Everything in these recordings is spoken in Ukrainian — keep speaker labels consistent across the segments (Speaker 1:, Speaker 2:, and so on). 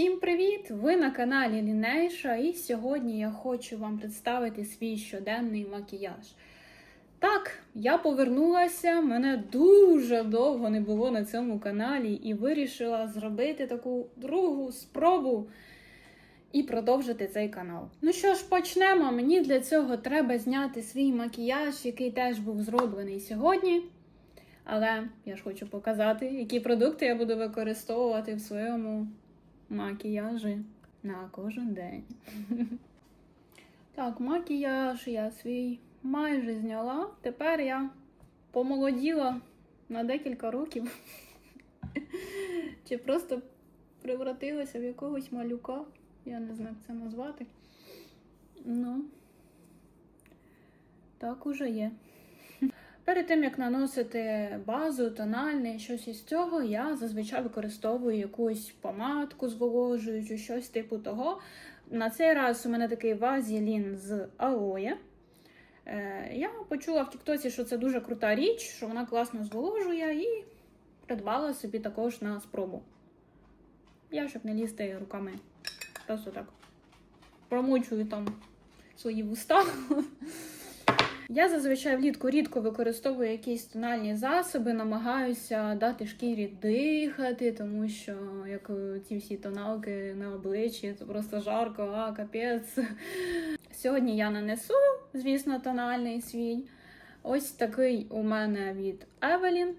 Speaker 1: Всім привіт! Ви на каналі Лінейша, і сьогодні я хочу вам представити свій щоденний макіяж. Так, я повернулася, мене дуже довго не було на цьому каналі і вирішила зробити таку другу спробу і продовжити цей канал. Ну що ж, почнемо. Мені для цього треба зняти свій макіяж, який теж був зроблений сьогодні. Але я ж хочу показати, які продукти я буду використовувати в своєму макіяжі на кожен день. Так, макіяж я свій майже зняла. Тепер я помолоділа на декілька років. Чи просто превратилася в якогось малюка. Я не знаю, як це назвати. Ну, так уже є. Перед тим, як наносити базу, тональний, щось із цього, я зазвичай використовую якусь помадку зволожуючу, щось типу того. На цей раз у мене такий вазілін з алоє. Е, Я почула в Тіктоці, що це дуже крута річ, що вона класно зволожує, і придбала собі також на спробу. Я, щоб не лізти руками, просто так промочую там свої вуста. Я зазвичай влітку рідко використовую якісь тональні засоби, намагаюся дати шкірі дихати, тому що як ці всі тоналки на обличчі, це просто жарко, а капець. Сьогодні я нанесу, звісно, тональний свій. Ось такий у мене від Evelyn.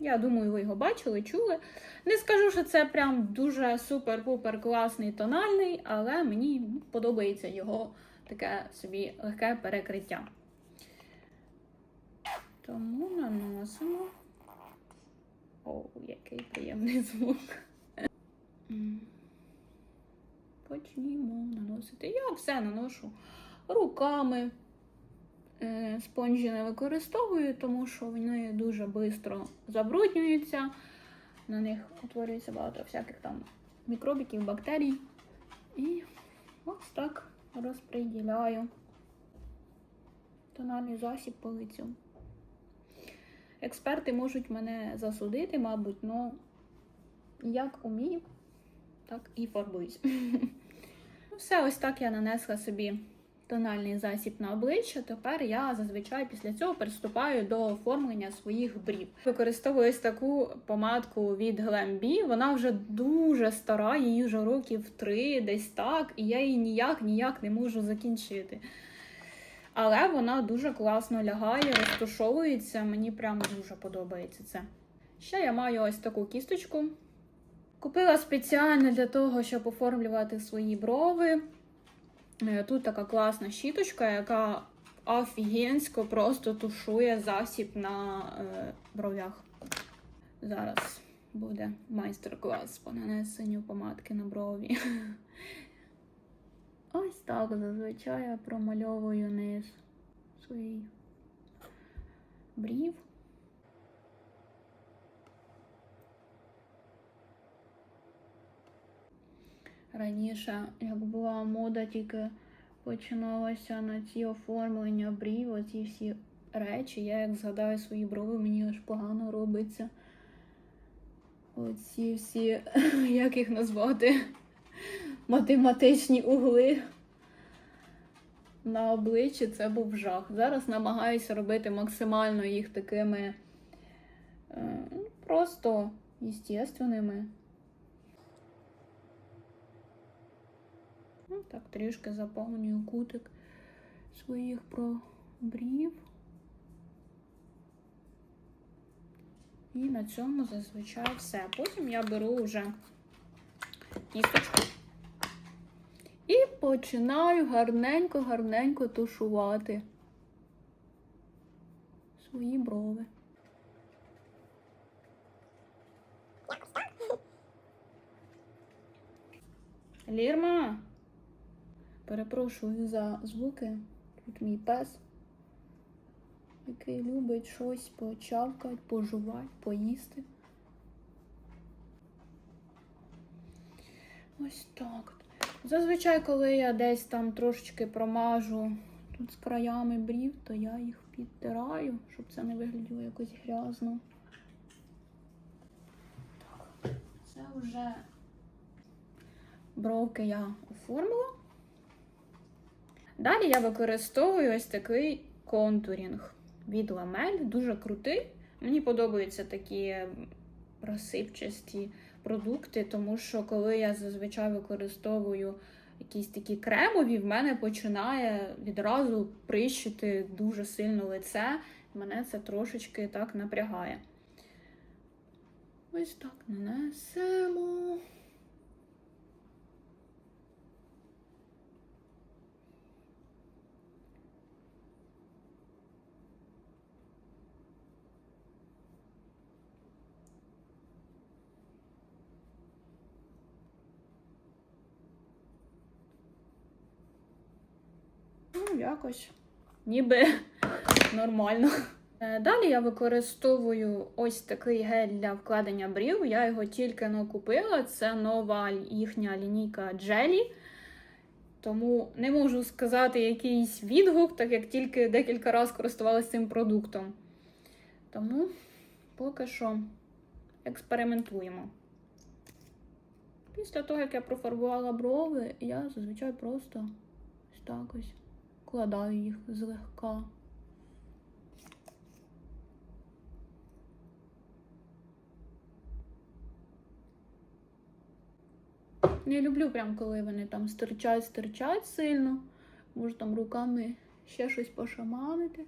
Speaker 1: Я думаю, ви його бачили, чули. Не скажу, що це прям дуже супер-пупер класний тональний, але мені подобається його таке собі легке перекриття. Тому наносимо. О, який приємний звук. Почнімо наносити. Я все наношу руками. Е, Спонжі не використовую, тому що вони дуже швидко забруднюються. На них утворюється багато всяких там мікробіків, бактерій. І ось так розподіляю тональний засіб по лицю. Експерти можуть мене засудити, мабуть, але як умію, так і фарбуюсь. Ну, Все, ось так я нанесла собі тональний засіб на обличчя. Тепер я зазвичай після цього приступаю до оформлення своїх брів. Використовую ось таку помадку від Glam.B. Вона вже дуже стара, їй вже років три, десь так, і я її ніяк ніяк не можу закінчити. Але вона дуже класно лягає, розтушовується. Мені прям дуже подобається це. Ще я маю ось таку кісточку. Купила спеціально для того, щоб оформлювати свої брови. Е, Тут така класна щіточка, яка офігенсько просто тушує засіб на е, бровях. Зараз буде майстер-клас по нанесенню помадки на брові. Ось так зазвичай я промальовую низ своїх брів. Раніше, як була мода, тільки починалася на ці оформлення брів, оці всі речі. Я як згадаю свої брови, мені аж погано робиться. Оці всі, як їх назвати, математичні угли на обличчі це був жах. Зараз намагаюся робити максимально їх такими е, просто естественними. Ну, так, трішки заповнюю кутик своїх пробрів. І на цьому зазвичай все. Потім я беру вже кісточку. Починаю гарненько-гарненько тушувати свої брови. Лірма, перепрошую за звуки. Тут мій пес, який любить щось почавкати, пожувати, поїсти. Ось так. Зазвичай, коли я десь там трошечки промажу тут з краями брів, то я їх підтираю, щоб це не вигляділо якось грязно. Так, це вже бровки я оформила. Далі я використовую ось такий контурінг від ламель, дуже крутий. Мені подобаються такі розсипчасті продукти, тому що коли я зазвичай використовую якісь такі кремові, в мене починає відразу прищити дуже сильно лице. Мене це трошечки так напрягає. Ось так нанесемо. Ну, якось ніби нормально. Е, Далі я використовую ось такий гель для вкладення брів. Я його тільки но купила. Це нова їхня лінійка Jelly. Тому не можу сказати якийсь відгук, так як тільки декілька разів користувалася цим продуктом. Тому поки що експериментуємо. Після того, як я профарбувала брови, я зазвичай просто ось так ось вкладаю їх злегка. Не люблю прям, коли вони там стирчать, стирчать сильно. Можу там руками ще щось пошаманити.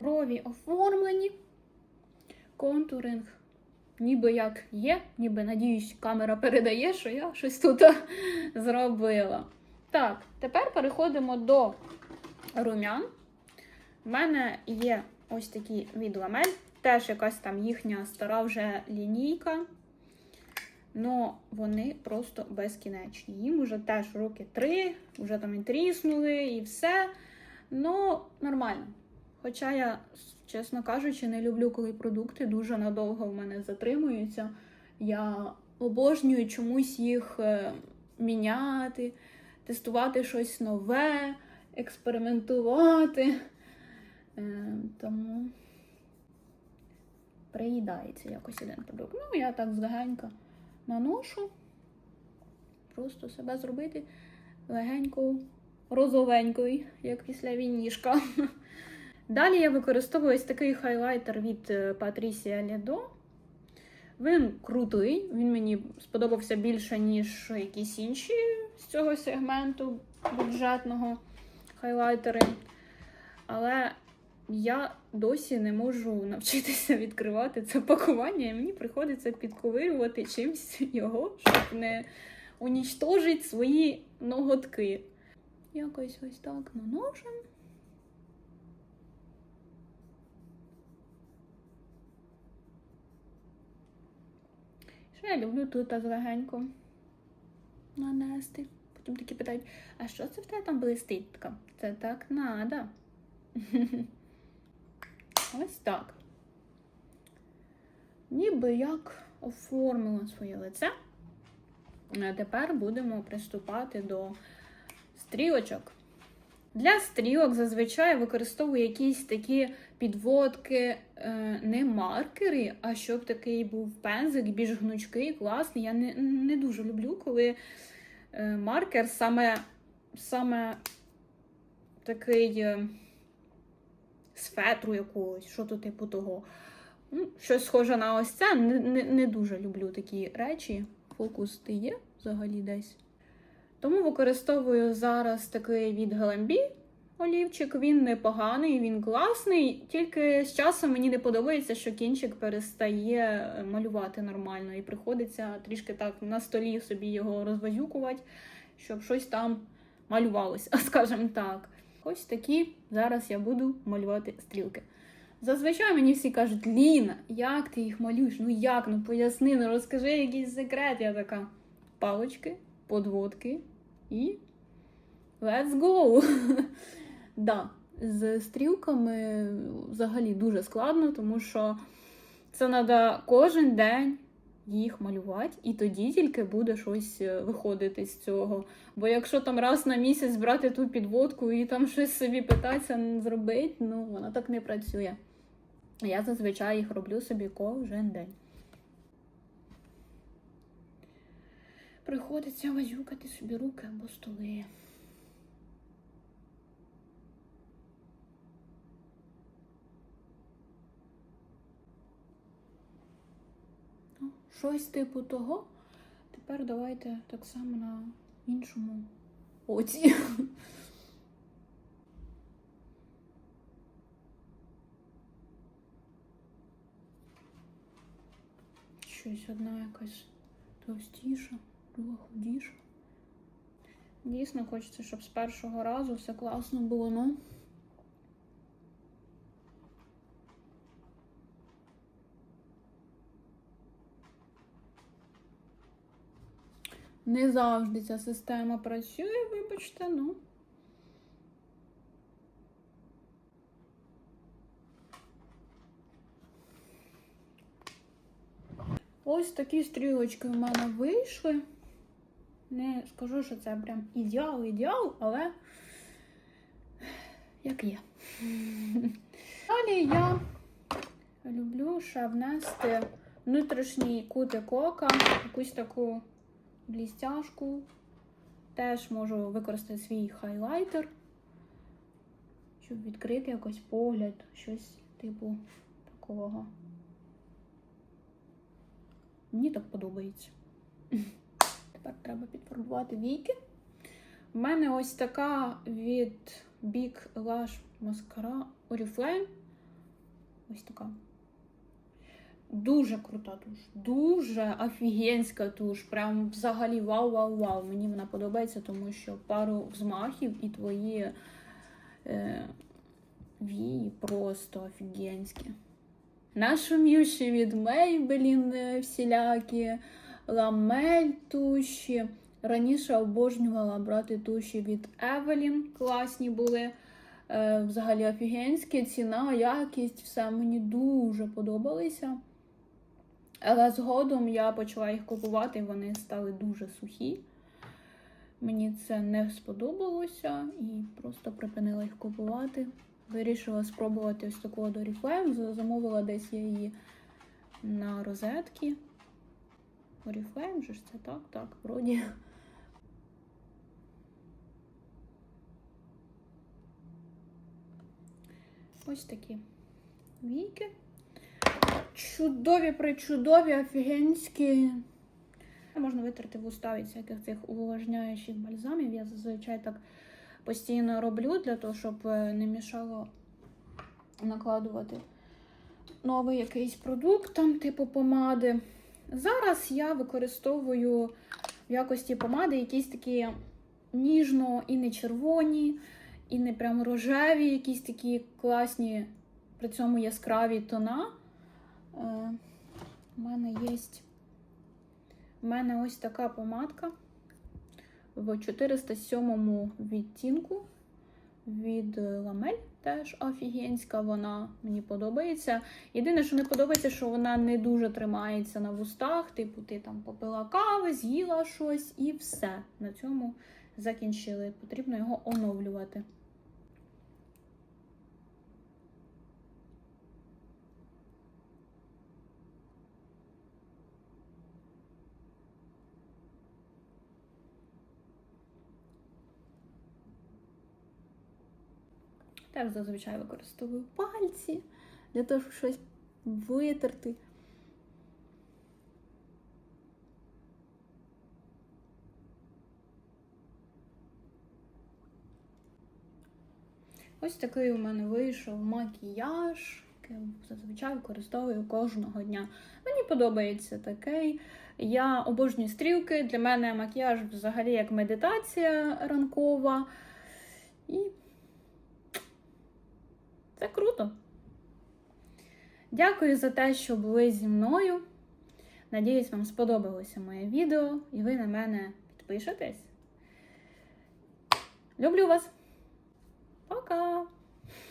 Speaker 1: Брові оформлені. Контуринг. Ніби як є, ніби, надіюсь, камера передає, що я щось тут зробила. Так, тепер переходимо до румян. У мене є ось такі від ламель. Теж якась там їхня стара вже лінійка. Но вони просто безкінечні. Їм вже теж роки три, вже там і тріснули, і все. Ну, нормально. Хоча я, чесно кажучи, не люблю, коли продукти дуже надовго в мене затримуються. Я обожнюю чомусь їх е, міняти, тестувати щось нове, експериментувати. Е, тому приїдається якось один продукт. Ну, я так злегенька наношу. Просто себе зробити легенько розовенькою, як після вінішка. Далі я використовую ось такий хайлайтер від е, Patricia Ledo. Він крутий, він мені сподобався більше, ніж якісь інші з цього сегменту бюджетного хайлайтери. Але я досі не можу навчитися відкривати це пакування, і мені приходиться підковирювати чимось його, щоб не унічтожити свої ноготки. Якось ось так наножимо. Що я люблю тут так легенько нанести. Потім такі питають, а що це в тебе там блистить? Така, Це так надо. Ось так. Ніби як оформила своє лице. А тепер будемо приступати до стрілочок. Для стрілок зазвичай використовую якісь такі підводки, е, не маркери, а щоб такий був пензик, більш гнучкий, класний. Я не не дуже люблю, коли е, маркер саме саме такий е, з фетру якогось, що то типу того. Ну, Щось схоже на ось це. Не, не, не дуже люблю такі речі. Фокус ти є взагалі десь. Тому використовую зараз такий від Glambi олівчик. Він непоганий, він класний. Тільки з часом мені не подобається, що кінчик перестає малювати нормально. І приходиться трішки так на столі собі його розвазюкувати, щоб щось там малювалося, скажімо так. Ось такі зараз я буду малювати стрілки. Зазвичай мені всі кажуть, Ліна, як ти їх малюєш? Ну як? Ну поясни, ну розкажи якийсь секрет. Я така палочки, подводки і let's go! да, З стрілками взагалі дуже складно, тому що це треба кожен день їх малювати, і тоді тільки буде щось виходити з цього. Бо якщо там раз на місяць брати ту підводку і там щось собі питатися зробити, ну вона так не працює. Я зазвичай їх роблю собі кожен день. приходиться вазюкати собі руки або столи. Ну, Щось типу того. Тепер давайте так само на іншому оці. Щось одна якась товстіша, друга худіша. Дійсно, хочеться, щоб з першого разу все класно було, ну. Не завжди ця система працює, вибачте, ну. Ось такі стрілочки в мене вийшли. Не скажу, що це прям ідеал-ідеал, але як є. Далі я люблю ще внести внутрішній кутик ока, якусь таку блістяшку. Теж можу використати свій хайлайтер, щоб відкрити якось погляд, щось типу такого. Мені так подобається. Тепер треба підфарбувати війки. У мене ось така від Big Lash Mascara Oriflame. Ось така. Дуже крута туш. Дуже офігенська туш. Прям взагалі вау-вау-вау. Мені вона подобається, тому що пару взмахів і твої е, вії просто офігенські. Нашумівші від е, всілякі, ламель туші. Раніше обожнювала брати туші від Evelyn. Класні були. Е, взагалі офігенські. Ціна, якість, все мені дуже подобалися. Але згодом я почала їх купувати, і вони стали дуже сухі. Мені це не сподобалося і просто припинила їх купувати. Вирішила спробувати ось таку Oriflame. Замовила десь я її на розетки. Oriflame же ж це так, так, вроді. Ось такі війки. Чудові, причудові, офігенські. Можна витерти в уста від всяких цих увлажняючих бальзамів. Я зазвичай так постійно роблю, для того, щоб е, не мішало накладувати новий якийсь продукт, там, типу помади. Зараз я використовую в якості помади якісь такі ніжно і не червоні, і не прям рожеві, якісь такі класні, при цьому яскраві тона. Е, У мене є у мене ось така помадка в 407 відтінку від ламель. Теж офігенська, вона мені подобається. Єдине, що не подобається, що вона не дуже тримається на вустах. Типу, ти там попила кави, з'їла щось і все. На цьому закінчили. Потрібно його оновлювати. Теж зазвичай використовую пальці для того, щоб щось витерти. Ось такий у мене вийшов макіяж, який зазвичай використовую кожного дня. Мені подобається такий. Я обожнюю стрілки. Для мене макіяж взагалі як медитація ранкова. І це круто. Дякую за те, що були зі мною. Надіюсь, вам сподобалося моє відео і ви на мене підпишетесь. Люблю вас! Пока!